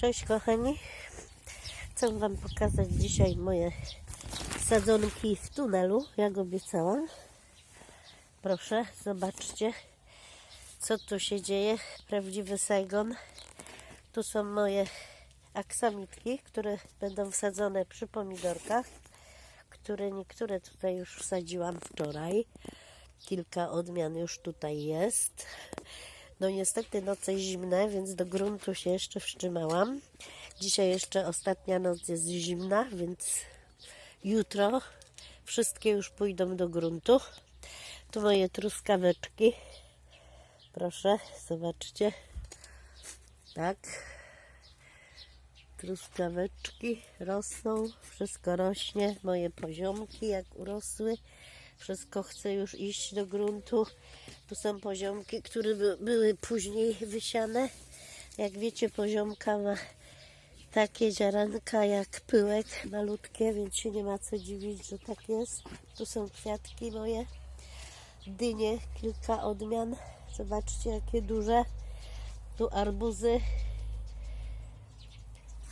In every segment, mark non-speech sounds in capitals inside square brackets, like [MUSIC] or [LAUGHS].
Cześć kochani. Chcę Wam pokazać dzisiaj moje sadzonki w tunelu, jak obiecałam. Proszę, zobaczcie, co tu się dzieje. Prawdziwy Saigon. Tu są moje aksamitki, które będą wsadzone przy pomidorkach, które niektóre tutaj już wsadziłam wczoraj. Kilka odmian już tutaj jest. No niestety noce zimne, więc do gruntu się jeszcze wstrzymałam. Dzisiaj jeszcze ostatnia noc jest zimna, więc jutro wszystkie już pójdą do gruntu. Tu moje truskaweczki. Proszę, zobaczcie. Tak. Truskaweczki rosną, wszystko rośnie. Moje poziomki jak urosły. Wszystko chce już iść do gruntu. Tu są poziomki, które by, były później wysiane. Jak wiecie, poziomka ma takie ziaranka jak pyłek malutkie, więc się nie ma co dziwić, że tak jest. Tu są kwiatki moje. Dynie, kilka odmian. Zobaczcie, jakie duże. Tu arbuzy,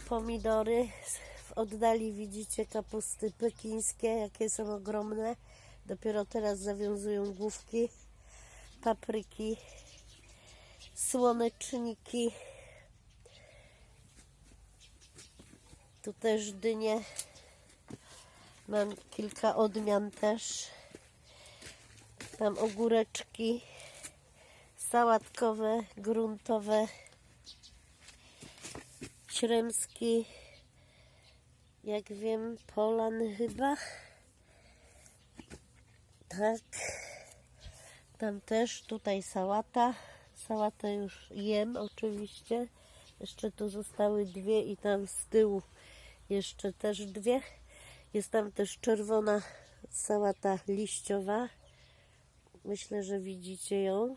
pomidory. W oddali widzicie kapusty pekińskie, jakie są ogromne. Dopiero teraz zawiązują główki. Papryki, słoneczniki. Tu też dynie. Mam kilka odmian też. Tam ogóreczki sałatkowe, gruntowe, śremski, jak wiem, polan chyba. Tak. Tam też, tutaj sałata. Sałatę już jem oczywiście. Jeszcze tu zostały dwie i tam z tyłu jeszcze też dwie. Jest tam też czerwona sałata liściowa. Myślę, że widzicie ją.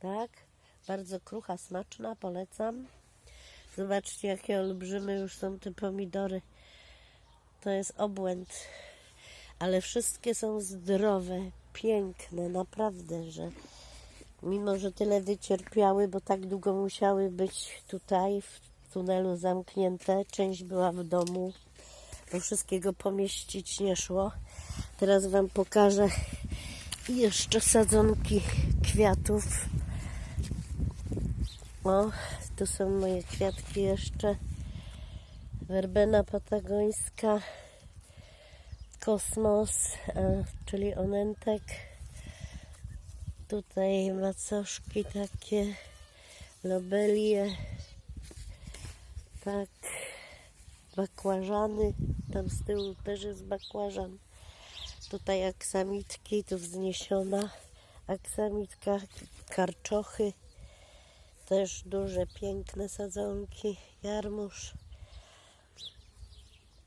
Tak. Bardzo krucha, smaczna, polecam. Zobaczcie, jakie olbrzymy już są te pomidory. To jest obłęd. Ale wszystkie są zdrowe, piękne, naprawdę, że mimo, że tyle wycierpiały, bo tak długo musiały być tutaj w tunelu zamknięte, część była w domu, bo wszystkiego pomieścić nie szło. Teraz Wam pokażę jeszcze sadzonki kwiatów. O, tu są moje kwiatki jeszcze. Werbena patagońska, kosmos, e, czyli onentek. Tutaj macoszki takie, lobelie, tak, bakłażany, tam z tyłu też jest bakłażan. Tutaj aksamitki, tu wzniesiona aksamitka, karczochy, też duże, piękne sadzonki, jarmuż.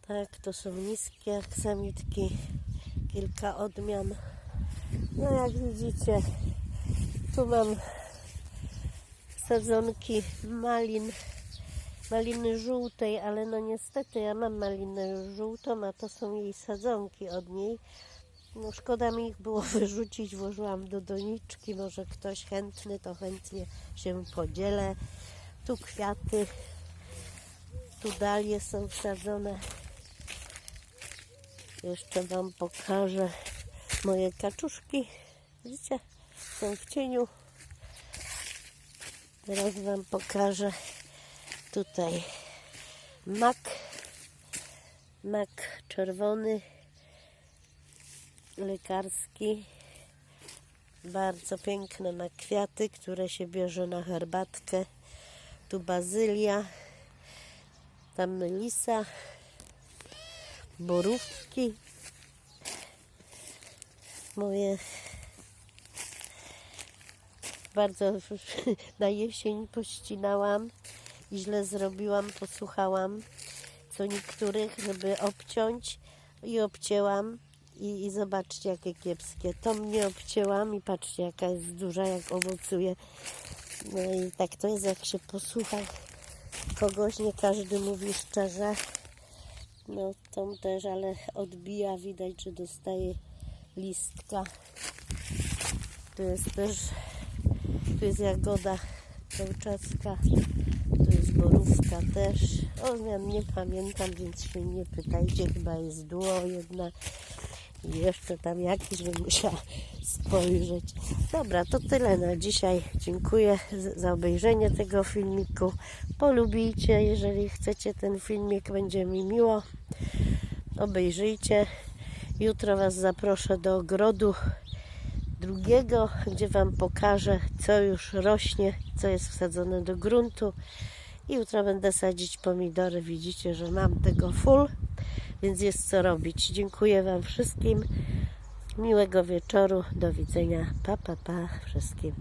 Tak, to są niskie aksamitki, kilka odmian. No jak widzicie, tu mam sadzonki malin, maliny żółtej, ale no niestety ja mam malinę żółtą, a to są jej sadzonki od niej. No szkoda mi ich było [LAUGHS] wyrzucić, włożyłam do doniczki, może ktoś chętny, to chętnie się podzielę. Tu kwiaty, tu dalie są wsadzone. Jeszcze Wam pokażę moje kaczuszki. Widzicie? Są w cieniu. Teraz Wam pokażę tutaj mak. Mak czerwony, lekarski. Bardzo piękne ma kwiaty, które się bierze na herbatkę. Tu bazylia, tam melisa, borówki. Moje bardzo [LAUGHS] na jesień pościnałam i źle zrobiłam, posłuchałam co niektórych, żeby obciąć i obcięłam i, i zobaczcie jakie kiepskie. To mnie obcięłam i patrzcie jaka jest duża, jak owocuje. No i tak to jest, jak się posłucha kogoś, nie każdy mówi szczerze. No tą też, ale odbija, widać, że dostaje listka. Tu jest też, tu jest jagoda kołczaska. Tu jest borówka też. Odmian nie pamiętam, więc się nie pytajcie. Chyba jest duo jedna. Jeszcze tam jakiś bym musiała spojrzeć. Dobra, to tyle na dzisiaj. Dziękuję za obejrzenie tego filmiku. Polubijcie, jeżeli chcecie ten filmik, będzie mi miło. Obejrzyjcie. Jutro Was zaproszę do ogrodu drugiego, gdzie Wam pokażę, co już rośnie, co jest wsadzone do gruntu. I jutro będę sadzić pomidory. Widzicie, że mam tego full, więc jest co robić. Dziękuję Wam wszystkim. Miłego wieczoru. Do widzenia. Pa, pa, pa wszystkim.